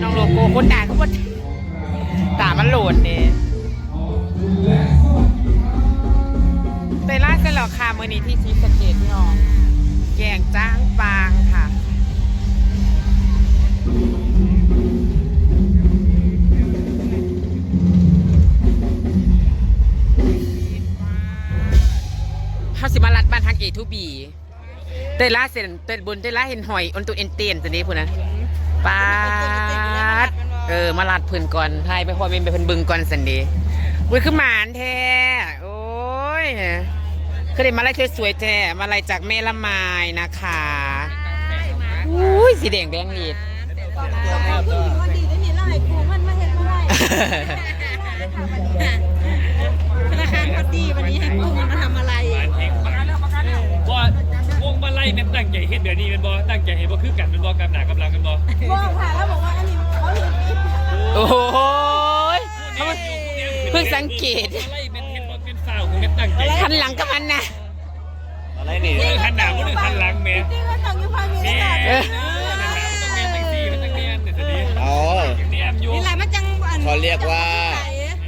คนด่าก็ว่าตามันโหลดเนี่ยเตยล่าเสร็จแล้วค่ะมือนี้ที่ซีสะเกตพี่น้องแกงจ้างปางค่ะเฮาสิมาลัดบ้านทางเอทูบีเตยล่าเสร็จเตยบนเตยล่าเห็นหอยอนตุเอ็นเตียนตัวนี้พูดนะปาด เออ มาลัดเพิ่นก่อนทายไปพอเป็นไปเพิ่นบึงก่อนสันเดีวุ้ยคือหมานแท้ โอ้ยคือได้มาลายสวยๆแท้มาลายจากแม่ละไมายนะคะอุ้ยสีแดงแดงลีดผู้หญิงวันดีได้เห็นไล่กูมันมาเห็นมาไล่ธนาคารพอดีวันนี้ให้กุ้งมาทำอะไรบ้านเองว่าวงมาไล่แม่นตั้งใจเฮ็ดเดี๋ยวนี้แม่นบ่ตั้งใจเฮ็ดบ่คือกันแม่นบ่กำหนากำลังกันบ่บอกค่ะแล้วบอกว่าอันนี้เขาเห็นนี่ โอ้ยเพิ่งสังเกตมาไล่แม่นเฮ็ดบ่เป็นสาวคือแม่นตั้งใจหันหลังกับมันนะอะไรนี่เออหันหน้าบ่ได้หันหลังแม่จริงๆก็ต้องอยู่ภายในแม่นี่แหละเออนั่นน่ะมันต้องแม่นจังซี่มันจังแม่นแต่ดีอ๋ออย่างนี้แอมอยู่นี่แหละมันจังอันเขาเรียกว่า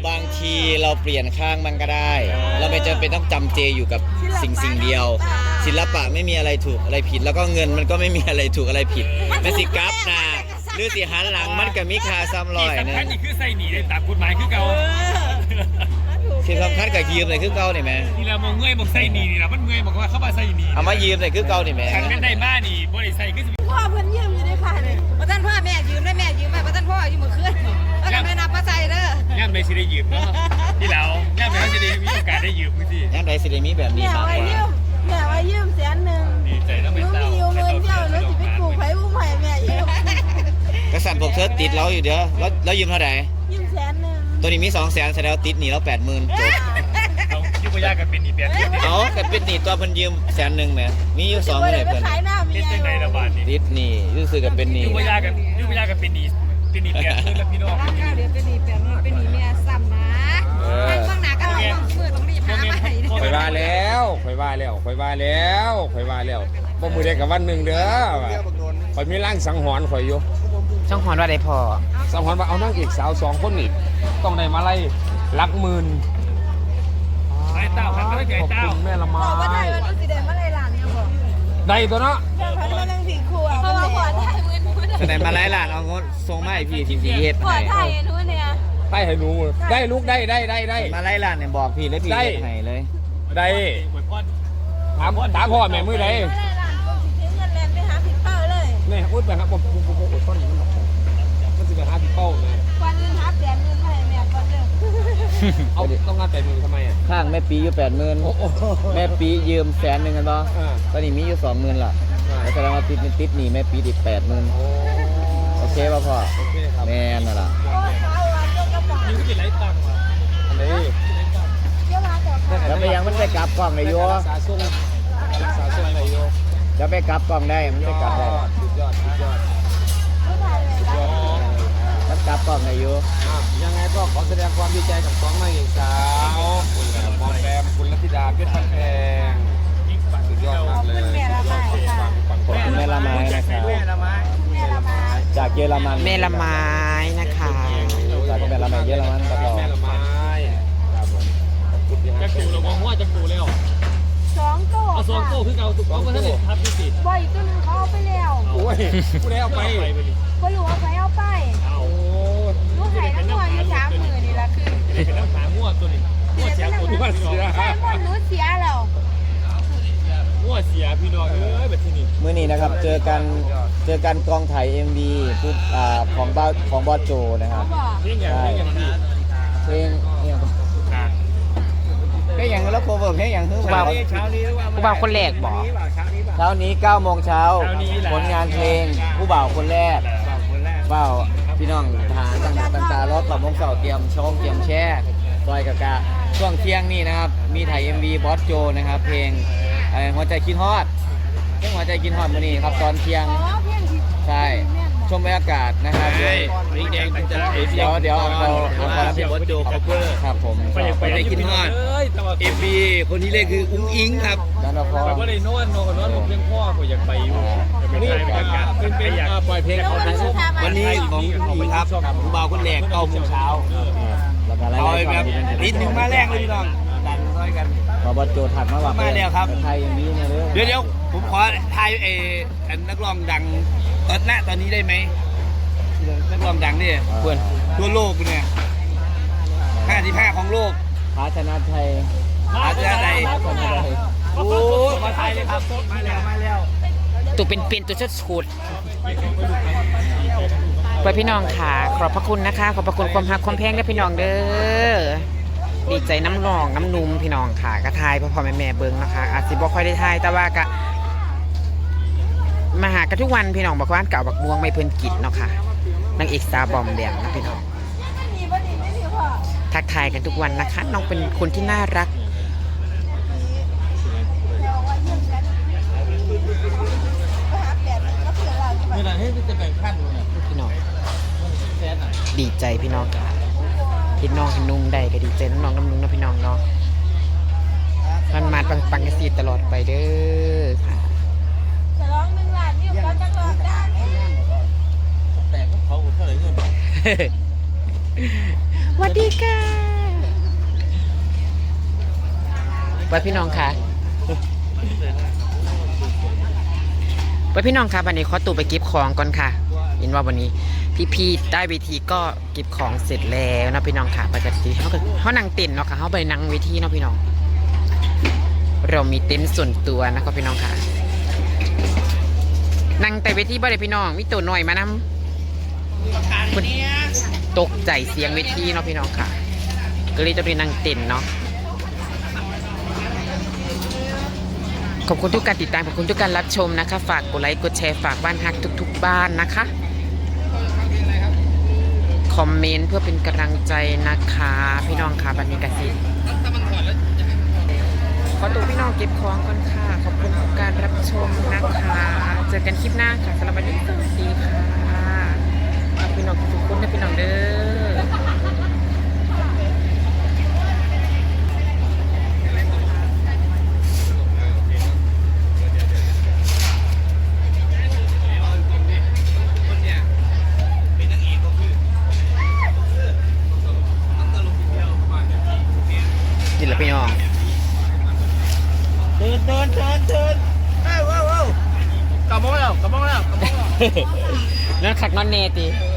บางทีเราเปลี่ยนข้างมันก็ได้ เราไม่จำเป็นต้องจำเจอยู่กับสิ่งสิ่งเดียว ศิลปะไม่มีอะไรถูกอะไรผิด แล้วก็เงินมันก็ไม่มีอะไรถูกอะไรผิดแม่สิกราฟนะ หรือสิหันหลังมันก็มีค่าซ้ำรที่อยหนึสำคัญงนี่คือใส่หนีได้ตามกฎหมายคือเก่าที่สำคัญกับยืมเลยคือเก่านี่แม่นี่ละมองเงยบอกใส่หนีนี่ล่ะมันเงยบอกว่าเข้ามาใส่หนีเอามายืมเลยคือเก่านี่แม่ทางแม่นได้มานี่บ่ได้ใส่คือสิพ่อเพิ่นยืมอยู่ในค่ะเลยพระท่านพ่อแม่ยืมได้แม่ยืมไปพระท่านพ่ออยู่เมื่อคืนแล้วก็แม่นับมาใส่เด้อย่ามใดสิได้ยืมเนาะที่แล้วย่ามใดสิได้มีโอกาสได้ยืมจังซี่ยังไดสิได้มีแบบนี้แม่มากไว้กว่ายืมแม่ไว้ยืมแสนหนึ่ง สันผมเธอติดเราอยู่เด้อแล้วแล้วยืมเท่าไหร่ยืมแสนหนึ่งตัวนี้มีสองแสนแสดงว่าติดหนีแล้วแปดหมื่นจบเอายุบยากกันเป็นอีเปียนเอาแต่เป็นหนีตัวเพิ่นยืมแสนหนึ่งแหมมีอยู่สองเลเลยยไปเพิ่นขายหน้ามีเล่นจังไหนระบาดนี่ติดหนีรู้สึกกับเป็นหนียุบยากกันยุบยากกันเป็นอีเป็นอีเปียนคือแล้วพี่น้องเดี๋ยวเป็นหนีแปลว่าเป็นหนีแม่ซ้ำนะข้างหน้าก็ต้องมือต้องรีบหามาให้ข่อยว่าแล้วข่อยว่าแล้วข่อยว่าแล้วข่อยว่าแล้วบ่มือเด็กกับวันหนึ่งเด้อว่าข่อยมีร่างสังหรณ์ข่อยอยู่ ช่องหอนว่าได้พอสังหรณ์ว่าเอานางเอกสาวสองคนนี่ต้องได้มาไล่ลักหมื่นไอ้เต้าพันไม่ไก่ขอบเต้าคุณแม่ละไม้บอกว่าได้ว่าสีแดงมาเลยหลานเนี่ยบอกได้ตัวเนาะแม่พันมานั่งสี่ครัวเพราะว่าขอไทยมือนู้นแสดงมาหลายล้านเอางดส่งมาให้พี่ทีมสีเฮ็ดขอให้ไทยนู้นเนี่ยได้ให้หนูได้ลูกได้ได้ได้ได้มาหลายล้านเนี่ยบอกพี่เลยพี่ได้เฮ็ดให้เลยได้หมดพ่อถามถามพ่อแม่มือใดไม่ได้หลานก็สิเงินแลนไปหาผิดเป้าเลยแม่อุ้ยไปครับผมผมผมอดทนมันหรอก มันจะไปหาพี่เป้าไงวันเงินหาแสนเงินมาให้แม่ก่อนเด้อเอาต้องงานแต่มือทำไมอะ ข้างแม่ปีอยู่แปดหมื่นโอ้โหแม่ปียืมแสนหนึ่งกันบ่อ่า ตอนนี้มีอยู่สองหมื่นล่ะแล้วแสดงว่าติดติดหนีแม่ปีอีกแปดหมื่นโอ้โอเคป่ะพ่อโอเคครับแม่นน่ะล่ะโอ้ยเอาวันก็กระป๋องนี่ก็เป็นไรตังค์อันนี้เดี๋ยวมาต่อค่ะแล้วไปยังมันไปกลับกล้องได้อยู่รักษาช่วงรักษาช่วงไหนอยู่จะไปกลับกล้องได้มันยไปอดกลับได้ สุดยอดสุดยอด กลับกล้องได้อยู่อะยังไงก็ขอแสดงความดีใจกับสองนางเอกสาวคุณมอมแบมคุณลัทธิดาเพชรพันแพงยิ่งปังสุดยอดมากเลยแม่ละไม้ค่ะฟังขอบคุณแม่ละไม้นะครับแม่ละไม้จากเยอรมันเมละไม้นะคะ จากแม่ละไม้เยอรมันก็ต่อแม่ละไม้ครับผมขอบคุณที่ให้ จะกูเรามองว่าจะกูแล้ว สองโต๊ะเอาซองโก้คือเก่าถูกต้องก็ถ้าเด็ดทับที่สิบ่อยตัวนึงเขาเอาไปแล้วโอ้ยกูได้เอาไป ไปไปดิบ่รู้เอาไปเอาไปเอาโอ้ลูกไข่ทั้งหมดอยู่สามหมื่นนี่ละคือจะเป็นน้ำหามั่วตัวนี้มั่วเสียคนมั่วเสียแค่หมดหนูเสียแล้วมั่วเสียพี่น้องเอ้ยแบบที่นี่มื้อนี้นะครับ เจอกันเจอกันกองถ่าย MV ผู้อ่าของบ้าของบอสโจนะครับเขาบอกเรื่องอย่างเรื่องอย่างที่เพลงเนี่ยขาด เพลงอย่างแล้วโคเวอร์เพลงอย่างคือผู้บ่าผู้บ่าวคนแรกบอก เช้านี้9โมงเช้าผลงานเพลงผู้บ่าวคนแรกบ่าวพี่น้องทหารต่างๆต่างๆรถต่อมงเสาเตรียมช่องเตรียมแช่ซอยกะกะช่วงเที่ยงนี่นะครับ มีถ่าย MV บอสโจนะครับ เพลงเอ่อหัวใจคิดฮอดเพลงหัวใจคิดฮอดมื้อนี้ครับตอนเที่ยง อ๋อเพียงที่ใช่ แม่ ชมบรรยากาศนะครับโดยนี่แดงเป็นจะเดี๋ยวเดี๋ยวเราเราขอรับผิดวัดโจคอปเปอร์ครับผมไปอยากไปได้กินทอดเอ้ยแต่ว่าเอฟบีคนที่เล่นคืออุ้งอิงครับด้านเราพอไปว่าได้นอนนอนนอนผมเพียงพ่อผมอยากไปอยู่ไปถ่ายบรรยากาศเป็นเป็นอยากปล่อยเพลงเขาทั้งวันนี้ของอุ้งอิงครับผู้บ่าวคนแรกเก้าโมงเช้าแล้วก็รายเอาละแบเอียบดนิดนึงมาแรกเลยพี่น้องดันน้อยกันขอ บอโจถัดมาว่ามาแล้วครับ ไทยอย่างนี้เนี่ยเลยเดี๋ยวเดี๋ยวผมขอทายเออนักร้องดังตอนหน้าตอนนี้ได้ไหมนักร้องดังเนี่ยเพื่อนทั่วโลกเนี่ยห้าสิบห้าของโลกพาชนะไทยอาจจะได้พาชนะไทยโอ้มาไทยเลยครับมาแล้วมาแล้วตัวเป็นเป็นตัวชุดชุดไปพี่น้องค่ะ ขอบพระคุณนะคะ ขอบพระคุณความฮักความแพงได้อพี่น้องเด้อ ดีใจน้ำนองน้ำนุ่มพี่น้องค่ะก็ทายพ่อพ่อแม่แม่เบิ้งนะคะอาจสิบ่ค่อยได้ทายแต่ว่าก็มาหากันทุกวันพี่น้องบอกว่าเก่าบักม่วงไม่เพิ่นกินเนาะค่ะนางเอกสาวบอมแบมนะพี่น้องทักทายกันทุกวันนะคะ น้องเป็นคนที่น่ารักนี่แหละให้จะแบ่งขั้นเนี่ยพี่น้องดีใจพี่น้องค่ะ พี่น้องพี่นุ่งได้ก็ดีใจน้องน้ำนุ่งนะพี่น้องเนาะมันมาปังปังกระสีตลอดไปเด้อค่ะฉลองหนึ่งล้านวิวก็จะรอได้แต่เขาเท่าไหร่เงินสวัสดีค่ะไปพี่น้องค่ะไปพี่น้องค่ะวันนี้ขอตัวไปเก็บของก่อนค่ะ เห็นว่าวันนี้พี่ๆใต้เวทีก็เก็บของเสร็จแล้วนะพี่น้องค่ะปกติเขาเขานั่งเต็นท์เนาะค่ะเขาไปนั่งเวทีเนาะพี่น้อง เรามีเต็นท์ส่วนตัวนะครับพี่น้องค่ะนั่งแต่เวทีบ่ได้พี่น้องมีตัวหน่อยมานำคุณตกใจเสียงเวทีเนาะพี่น้องค่ะ ก็เลยจะไปนั่งเต็นท์เนาะขอบคุณทุกการติดตามขอบคุณทุกการรับชมนะคะ ฝากกดไลค์กดแชร์ฝากบ้านฮักทุก ๆ บ้านนะคะ คอมเมนต์เพื่อเป็นกำลังใจนะคะ พี่น้องค่ะบันนี้กสิขอตัวพี่น้องเก็บของก่อนค่ะ ขอบคุณการรับชมนะคะ เจอกันคลิปหน้าค่ะสำหรับวันนี้สวัสดีค่ะขอบพี่น้องทุกคนนะพี่น้องเด้อ นี่แหละ พี่น้องเดินเดินเดินเดินเอ้าเอ้าเอ้ากลับมาแล้วกลับมาแล้วกลับมาแล้วนั่นขักนอนเนตีโอ้